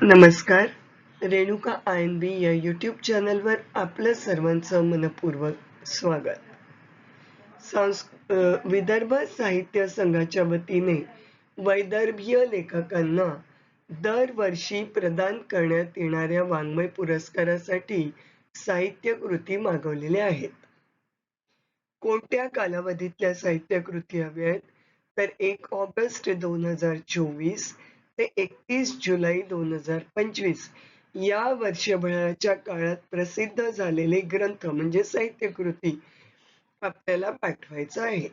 नमस्कार. Renuka I N बी या YouTube चॅनलवर आपलं सर्वांचं मनपूर्वक स्वागत. सांस विदर्भ साहित्य संघाच्या वतीने वैदर्भीय लेखकांना दरवर्षी प्रदान करण्यात येणाऱ्या वाङ्मय पुरस्कारासाठी साहित्य कृती मागवलेल्या आहेत. कोणत्या कालावधीतल्या साहित्य कृती हव्या आहेत? तर एक ऑगस्ट दोन हजार चोवीस ते एकतीस जुलै दोन हजार पंचवीस या वर्षभराच्या काळात प्रसिद्ध झालेले ग्रंथ म्हणजे साहित्य कृती आपल्याला पाठवायचं आहे.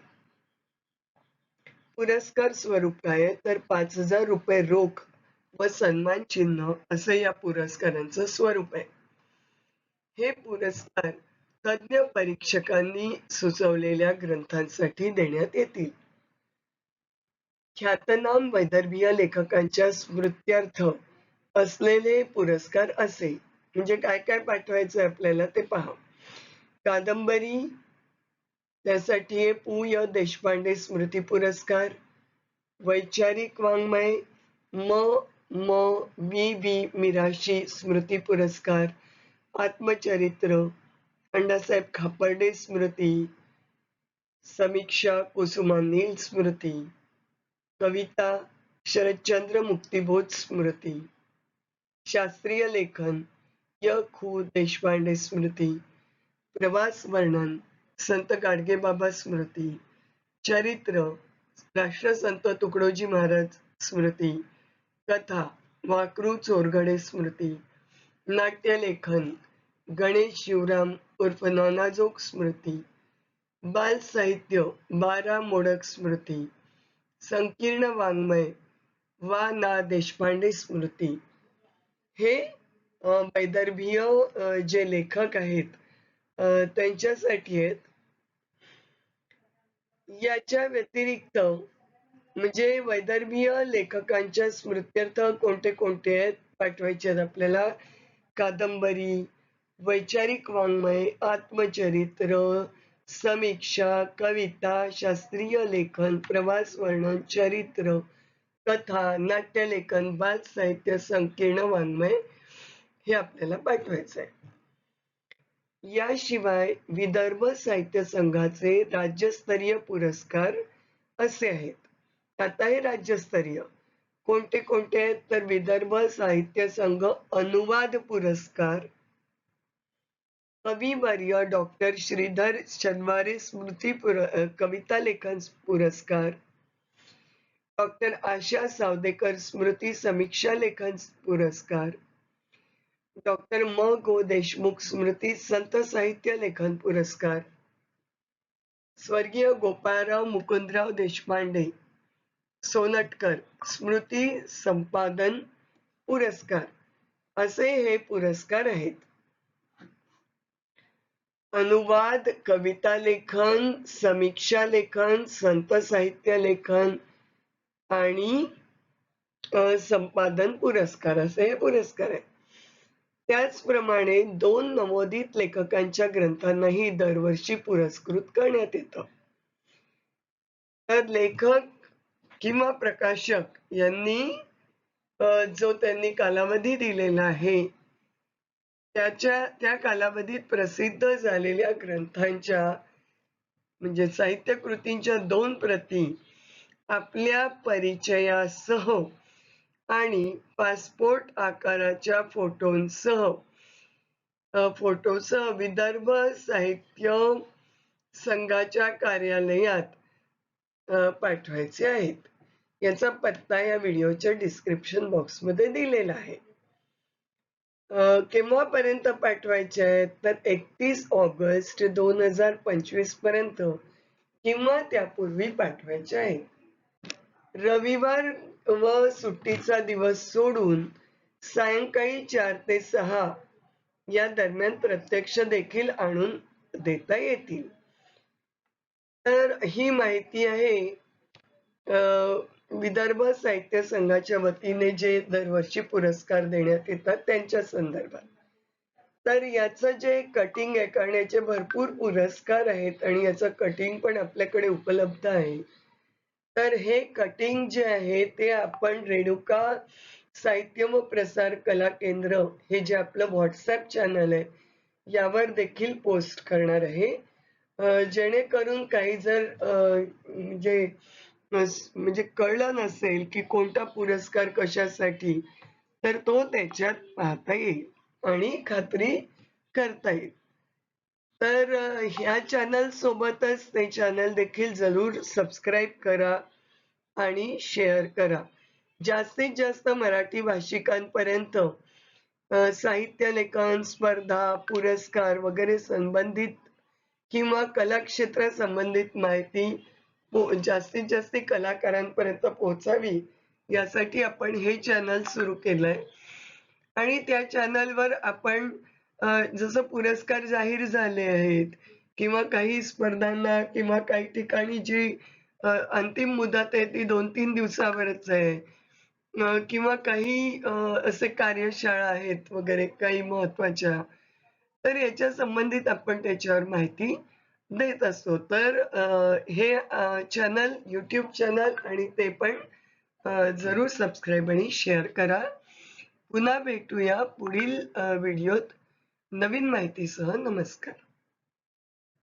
पुरस्कार स्वरूप काय? तर पाच हजार रुपये रोख व सन्मान चिन्ह असं या पुरस्कारांचं स्वरूप आहे. हे पुरस्कार तज्ञ परीक्षकांनी सुचवलेल्या ग्रंथांसाठी देण्यात येतील. ख्यातनाम वैदर्भीय लेखकांच्या स्मृत्यर्थ असलेले पुरस्कार असे. म्हणजे काय काय पाठवायचं आपल्याला ते पहा. कादंबरी त्यासाठी आहे पु. य. देशपांडे स्मृती पुरस्कार वैचारिक वाङ्मय म म वि वी मिराशी स्मृती पुरस्कार आत्मचरित्र अण्णासाहेब खापर्डे स्मृती समीक्षा कुसुमानील स्मृती कविता शरदचंद्र मुक्तिबोध स्मृती शास्त्रीय लेखन य. खू. देशपांडे स्मृती प्रवास वर्णन संत गाडगेबाबा स्मृती चरित्र राष्ट्रसंत तुकडोजी महाराज स्मृती कथा वाकरू चोरगडे स्मृती नाट्य लेखन गणेश शिवराम उर्फ नानाजोग स्मृती बाल साहित्य बारा मोडक स्मृती संकीर्ण वाङ्मय वा ना देशपांडे स्मृती. हे वैदर्भीय जे लेखक आहेत त्यांच्यासाठी आहेत. याच्या व्यतिरिक्त म्हणजे वैदर्भीय लेखकांच्या स्मृत्यर्थ कोणते कोणते आहेत पाठवायचे आहेत आपल्याला? कादंबरी वैचारिक वाङ्मय आत्मचरित्र समीक्षा कविता शास्त्रीय लेखन प्रवास वर्णन चरित्र कथा नाट्यलेखन बाल साहित्य संकीर्ण वाङ्मय हे आपल्याला पाठवायचं आहे. याशिवाय विदर्भ साहित्य संघाचे राज्यस्तरीय पुरस्कार असे आहेत. आता हे राज्यस्तरीय. कोणते कोणते आहेत? तर विदर्भ साहित्य संघ अनुवाद पुरस्कार कविवर्य डॉक्टर श्रीधर शनवारे, स्मृती कविता लेखन पुरस्कार। डॉक्टर आशा सावदेकर, स्मृती समीक्षा लेखन पुरस्कार। डॉक्टर म. गो. देशमुख, स्मृती संत साहित्य लेखन पुरस्कार। स्वर्गीय गोपाळराव मुकुंदराव देशपांडे, सोनटकर, स्मृती संपादन पुरस्कार। असे हे पुरस्कार आहेत. अनुवाद कविता लेखन समीक्षा लेखन संत साहित्य लेखन आणि संपादन पुरस्कार असे हे पुरस्कार आहेत त्याचप्रमाणे दोन नवोदित लेखकांच्या ग्रंथांनाही दरवर्षी पुरस्कृत करण्यात येत. तर लेखक किंवा प्रकाशक यांनी जो त्यांनी कालावधी दिलेला आहे त्याच्या त्या कालावधीत प्रसिद्ध झालेल्या ग्रंथांच्या म्हणजे साहित्य कृतींच्या दोन प्रती आपल्या परिचयासह आणि पासपोर्ट आकाराच्या फोटोंसह फोटोसह विदर्भ साहित्य संघाच्या कार्यालयात पाठवायचे आहेत. याचा पत्ता या व्हिडिओच्या डिस्क्रिप्शन बॉक्समध्ये दिलेला आहे. अ, केव्हापर्यंत पाठवायचे आहेत? तर एकतीस ऑगस्ट दोन हजार पंचवीसपर्यंत किंवा त्यापूर्वी पाठवायचे आहेत. रविवार व सुट्टीचा दिवस सोडून सायंकाळी चार ते सहा या दरम्यान प्रत्यक्ष देखील आणून देता येतील. तर ही माहिती आहे अ, विदर्भ साहित्य संघाच्या वतीने जे दरवर्षी पुरस्कार देण्यात येतात त्यांच्या संदर्भात. तर याचं जे कटिंग आहे कारण याचे भरपूर पुरस्कार आहेत आणि याचं कटिंग पण आपल्याकडे उपलब्ध आहे. तर हे कटिंग जे आहे ते आपण रेणुका साहित्य व प्रसार कला केंद्र हे जे आपलं व्हॉट्सअप चॅनल आहे यावर देखील पोस्ट करणार आहे. जेणेकरून काही जर जे नस- म्हणजे कळलं नसेल की कोणता पुरस्कार कशासाठी तर तो त्याच्यात पाहता येईल आणि खात्री करता येईल. तर ह्या चॅनल सोबतच ते चॅनल देखील जरूर सबस्क्राईब करा आणि शेअर करा. जास्तीत जास्त मराठी भाषिकांपर्यंत साहित्य लेखन स्पर्धा पुरस्कार वगैरे संबंधित किंवा कलाक्षेत्र संबंधित माहिती हो, जास्तीत जास्त कलाकारांपर्यंत पोहोचावी यासाठी आपण हे चॅनल सुरू केलंय. आणि त्या चॅनलवर आपण जसं पुरस्कार जाहीर झाले आहेत किंवा काही स्पर्धांना किंवा काही ठिकाणी जी अंतिम मुदत आहे ती दोन तीन दिवसावरच आहे. किंवा काही असे कार्यशाळा आहेत वगैरे काही महत्त्वाच्या तर याच्या संबंधित आपण त्याच्यावर माहिती देत असतो तर हे चॅनल युट्यूब चॅनल आणि ते पण जरूर सबस्क्राईब आणि शेअर करा. पुन्हा भेटूया पुढील व्हिडिओत नवीन माहितीसह नमस्कार.